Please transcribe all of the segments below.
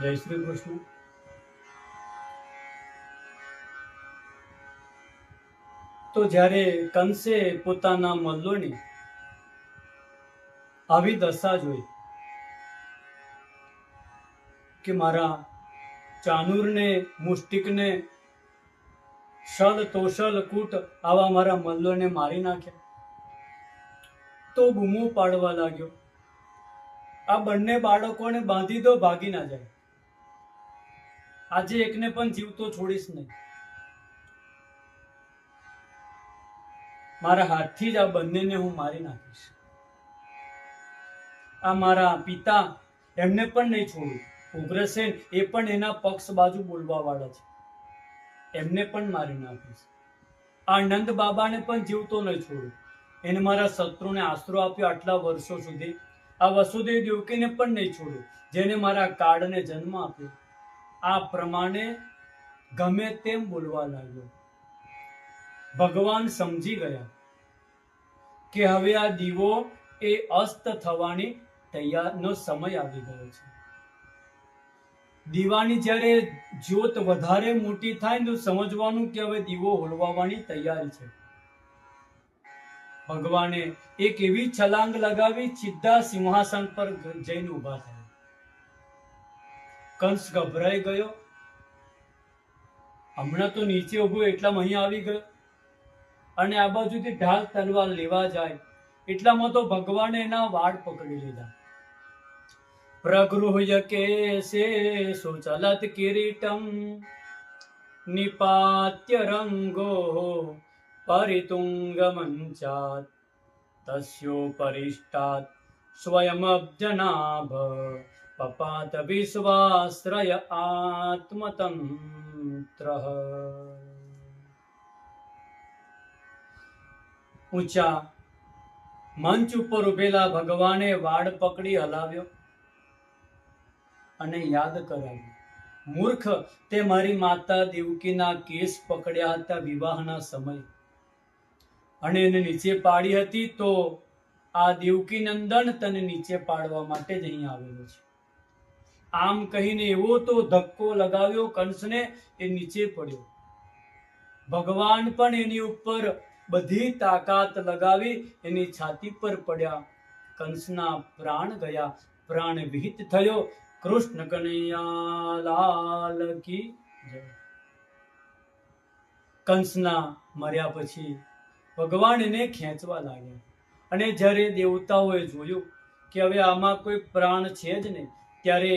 જય શ્રી કૃષ્ણ. તો જ્યારે કંસે પોતાના મલ્લોની આવી દશા જોઈ કે મારા ચાનુરને, મુષ્ટિકને શલ તોષલ કૂટ આવા મારા મલ્લોને મારી નાખ્યા. તો બૂમો પાડવા લાગ્યો. આ બંને બાળકોને બાંધી દો, ભાગી ના જાય. આજે એકને પણ જીવતો છોડીશ નહીં. મારા હાથથી જ આ બંનેને હું મારી નાખીશ. આ મારા પિતા એમને પણ નહીં છોડું ઉગ્રસેન એ પણ એના પક્ષ બાજુ બોલવા વાળા છે. એમને પણ મારી નાખીશ. આ નંદ બાબાને પણ જીવતો નહીં છોડું એને મારા શત્રુને આશરો આપ્યો આટલા વર્ષો સુધી. આ વસુદેવ દેવકીને પણ નહીં છોડું જેને મારા કાળને જન્મ આપ્યો. આ પ્રમાણે ગમે તેમ બોલવા લાગ્યો. ભગવાન સમજી ગયા કે હવે આ દીવો એ અસ્ત થવાની તૈયારનો સમય આવી ગયો છે. દીવાની જ્યારે જ્યોત વધારે મોટી થાય તો સમજવાનું કે હવે દીવો હોલવાવાની તૈયારી છે. ભગવાને એક એવી છલાંગ લગાવી, સીધા સિંહાસન પર જઈને ઊભા થયા. કંસ ગભરાઈ ગયો. હમણાં તો નીચે ઊભો એટલામાં અહીં આવી ગયો. અને આ બાજુથી ઢાલ તલવાર લેવા જાય. એટલામાં તો ભગવાને એના વાળ પકડી લીધા. પ્રગૃહ્ય કેસે સુચલત કિરીટમ નિપાત્ય રંગો પરિતુંગ મંચાત તસ્યોપરિષ્ટાત સ્વયમબ્જનાભ પપાત વિશ્વાશ્રય આત્મતંત્ર ઊંચા મંચ ઉપર ઉભેલા ભગવાને વાડ પકડી હલાવ્યો અને યાદ કરાવ્યું. મૂર્ખ, તે મારી માતા દેવકીના કેસ પકડ્યા હતા વિવાહના સમય. અને એને નીચે પાડી હતી તો આ દેવકી નંદન તને નીચે પાડવા માટે જ અહીં આવેલો છે. આમ કહીને એવો તો ધક્કો લગાવ્યો, કંસને એ નીચે પડ્યો. ભગવાન પણ એની ઉપર બધી તાકાત લગાવી એની છાતી પર પડ્યા. કંસના પ્રાણ ગયા. પ્રાણ વિહિત થયો. કૃષ્ણ કનૈયા કી કંસના મર્યા પછી ભગવાન એને ખેંચવા લાગ્યા. અને જ્યારે દેવતાઓએ જોયું કે હવે આમાં કોઈ પ્રાણ છે જ નહીં ત્યારે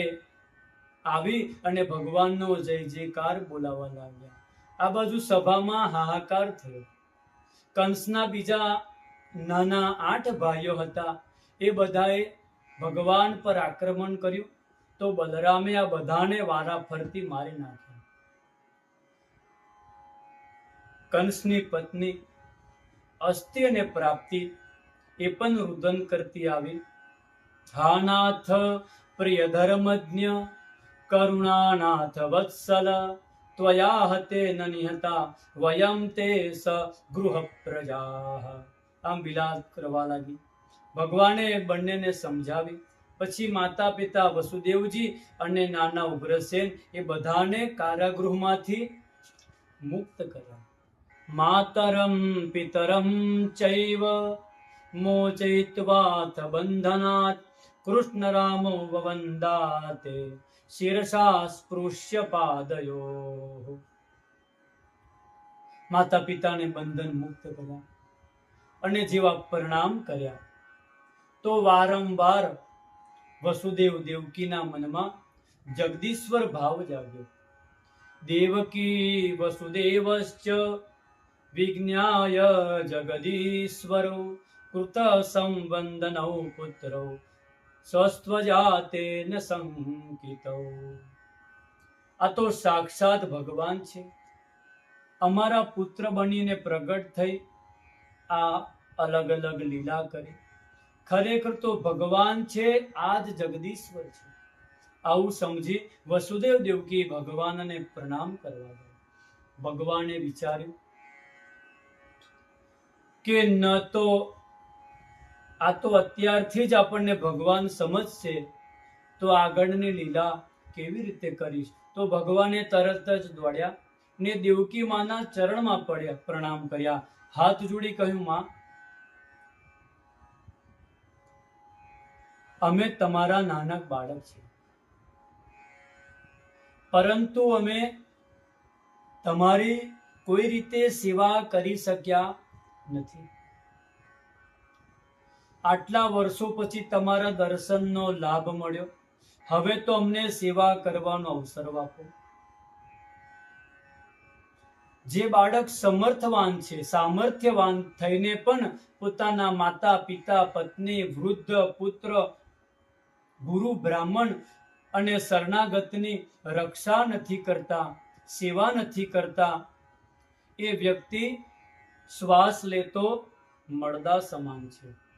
આવી અને ભગવાનનો જય જયકાર બોલાવવા લાગ્યા આ બાજુ સભામાં હાહાકાર થયો. કંસના બીજા નાના આઠ ભાઈઓ હતા. એ બધાએ ભગવાન પર આક્રમણ કર્યું તો બલરામે આ બધાને વારા ફરતી મારી નાખ્યા કંસની પત્ની અસ્થિ અને પ્રાપ્તિ એ પણ રુદન કરતી આવી. હા નાથ પ્રિય ધર્મજ્ઞ કરુણાનાથ વત્સલ ત્વયા હતે નિહતા વયમ તે સ ગૃહ પ્રજા આમ વિલાસ કરવા લાગી ભગવાને બંનેને સમજાવી, પછી માતા પિતા વસુદેવજી અને નાના ઉગ્રસેન એ બધાને કારાગૃહમાંથી મુક્ત કર્યા. માતરમ, પિતરમ ચૈવ મોચયિત્વાથ બંધનાત કૃષ્ણ રામો વવંદાતે શિરસા સ્પૃશ્ય પાદયો માતા પિતાને બંધન મુક્ત કર્યા અને જેવા પરિણામ કર્યા. તો વારંવાર વસુદેવ દેવકીના મનમાં જગદીશ્વર ભાવ જાગ્યો. દેવકી વસુદેવશ્ચ વિજ્ઞાય જગદીશ્વરો કૃત સંવંદનૌ પુત્રો સ્વસ્ત્વજાતે ન સંકિતો આ તો સાક્ષાત ભગવાન છે। અમારા પુત્ર બનીને પ્રગટ થઈ આ અલગ અલગ લીલા કરી। ખરેખર તો ભગવાન છે, આ જ જગદીશ્વર છે। આવું સમજી વસુદેવ દેવકી ભગવાનને પ્રણામ કરવા ગયા। ભગવાને વિચાર્યું કે ન તો આ તો અત્યારથી જ આપણને ભગવાન સમજશે. તો આગળની લીલા કેવી રીતે કરીશ? તો ભગવાને તરત જ દોડ્યા ને દેવકી માના ચરણમાં પડ્યા, પ્રણામ કર્યા. હાથ જોડી કહ્યું, માં, અમે તમારા નાનક બાળક છીએ. પરંતુ અમે તમારી કોઈ રીતે સેવા કરી શક્યા નથી. આટલા વર્ષો પછી તમારા દર્શનનો લાભ મળ્યો. હવે તો અમને સેવા કરવાનો અવસર આપો. જે બાળક સમર્થવાન છે, સામર્થ્યવાન થઈને પણ પોતાના માતા, પિતા, પત્ની, વૃદ્ધ, પુત્ર, ગુરુ, બ્રાહ્મણ અને શરણાગતની રક્ષા નથી કરતા, સેવા નથી કરતા, એ વ્યક્તિ શ્વાસ લેતો મળદા સમાન છે.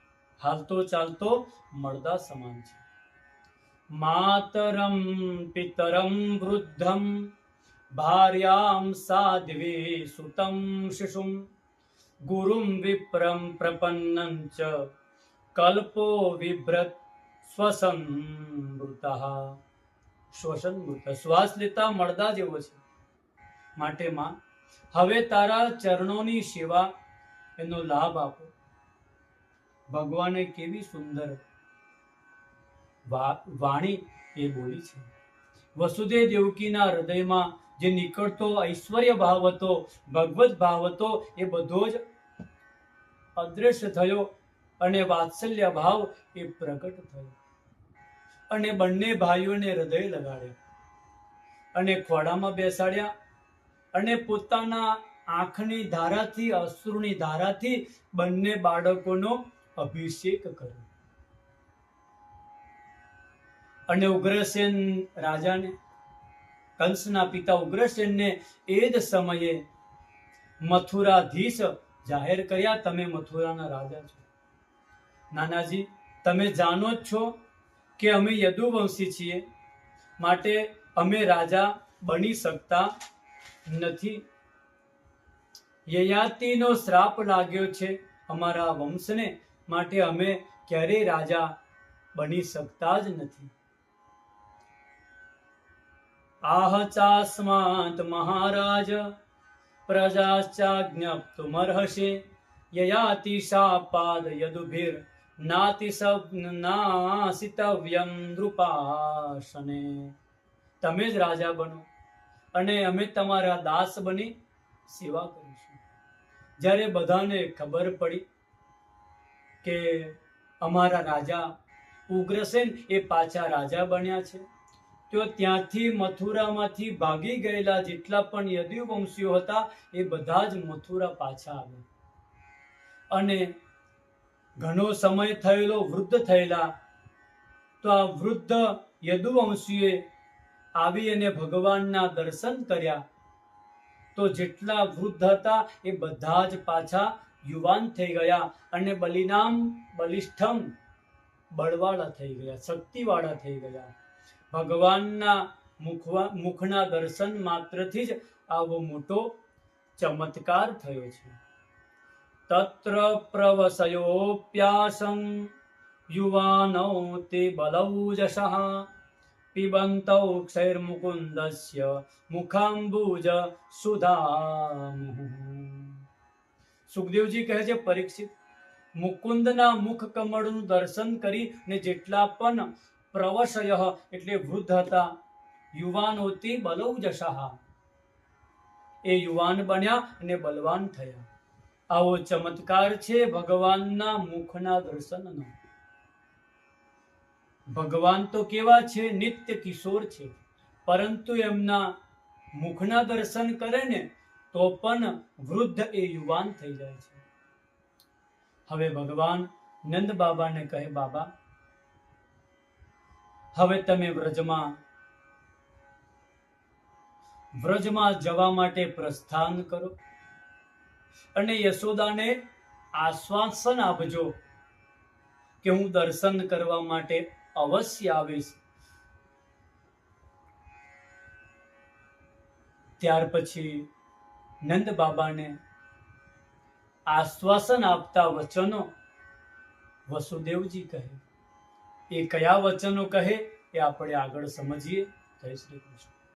હાલતો ચાલતો મળદા સમાન છે. માતરમ, પિતરમ, વૃદ્ધમ, ભાર્યામ સાધ્વી સુતમ શિશુમ, ગુરુમ વિપ્રમ પ્રપન્નં ચ, કલ્પો વિભ્રત શ્વસન મૃત શ્વસન મૃત શ્વાસ લેતા મળદા જેવો છે. માટે માં, હવે તારા ચરણોની સેવા, એનો લાભ આપો. ભગવાને કેવી સુંદર વાણી એ બોલી છે. વસુદેવ દેવકીના હૃદયમાં જે નીકળતો ઐશ્વર્ય ભાવ હતો, ભગવત ભાવ હતો, એ બધો જ અદ્રશ્ય થયો અને વાત્સલ્ય ભાવ એ પ્રગટ થયો. અને બંને ભાઈઓને હૃદય લગાડ્યા અને ખોડામાં બેસાડ્યા અને પોતાના આંખની ધારાથી, અશ્રુની ધારાથી બંને બાળકોનો અભિષેક કર્યો અને ઉગ્રસેન રાજાને, કંસના પિતા ઉગ્રસેનને એ જ સમયે મથુરાધીશ જાહેર કર્યા, તમે મથુરાના રાજા છો. નાનાજી, તમે જાણો જ છો કે અમે યદુવંશી છીએ, માટે અમે રાજા બની શકતા નથી. યયાતિનો શ્રાપ લાગ્યો છે અમારા વંશને માટે અમે ક્યારેય રાજા બની શકતા જ નથી. આહ, ચાસ્માત મહારાજ પ્રજાશ્ચાજ્ઞપ્તુમર્હશે યયાતિશાપાદ યદુભિર યદુભીર નૃપાસને. તમે જ રાજા બનો અને અમે તમારા દાસ બની સેવા કરીશું. જ્યારે બધાને ખબર પડી કે અમારા રાજા ઉગ્રસેન એ પાછા રાજા બન્યા છે. તો ત્યાંથી મથુરામાંથી ભાગી ગયેલા જેટલા પણ યદુવંશીઓ હતા એ બધા જ મથુરા પાછા આવ્યા. અને ઘણો સમય થયેલો વૃદ્ધ થયેલા, તો આ વૃદ્ધ યદુવંશીએ આવી અને ભગવાનના દર્શન કર્યા. તો જેટલા વૃદ્ધ હતા એ બધા જ પાછા યુવાન થઈ ગયા અને બલિનામ, બલિષ્ઠમ બળવાળા થઈ ગયા, શક્તિવાળા થઈ ગયા. ભગવાનના મુખવા, મુખના દર્શન માત્રથી જ આવો મોટો ચમત્કાર થયો છે. તત્ર પ્રવસયોપ્યાસમ યુવાનો તે બલૌજશ પીબંતૌ ક્ષૈર્મુકુંદસ્ય મુખાંબુજ સુધામુહ સુખદેવજી કહે છે, પરીક્ષિત. મુકુંદના મુખ કમળનું દર્શન કરી ને જેટલા પણ પ્રવશય એટલે વૃદ્ધ હતા યુવાનોથી બલૌજસા એ યુવાન બન્યા અને બલવાન થયા. આવો ચમત્કાર છે ભગવાનના મુખના દર્શનનો. ભગવાન તો કેવા છે, નિત્ય કિશોર છે, પરંતુ એમના મુખના દર્શન કરે ને તો પણ વૃદ્ધ એ યુવાન થઈ જાય છે. હવે ભગવાન નંદ બાબાને કહે, બાબા, હવે તમે વ્રજમાં વ્રજમાં જવા માટે પ્રસ્થાન કરો અને યશોદાને આશ્વાસન આપજો કે હું દર્શન કરવા માટે અવશ્ય આવીશ. ત્યાર પછી નંદ બાબાને આશ્વાસન આપતા વચનો વસુદેવજી કહે. એ કયા વચનો કહે એ આપણે આગળ સમજીએ. જય શ્રી કૃષ્ણ.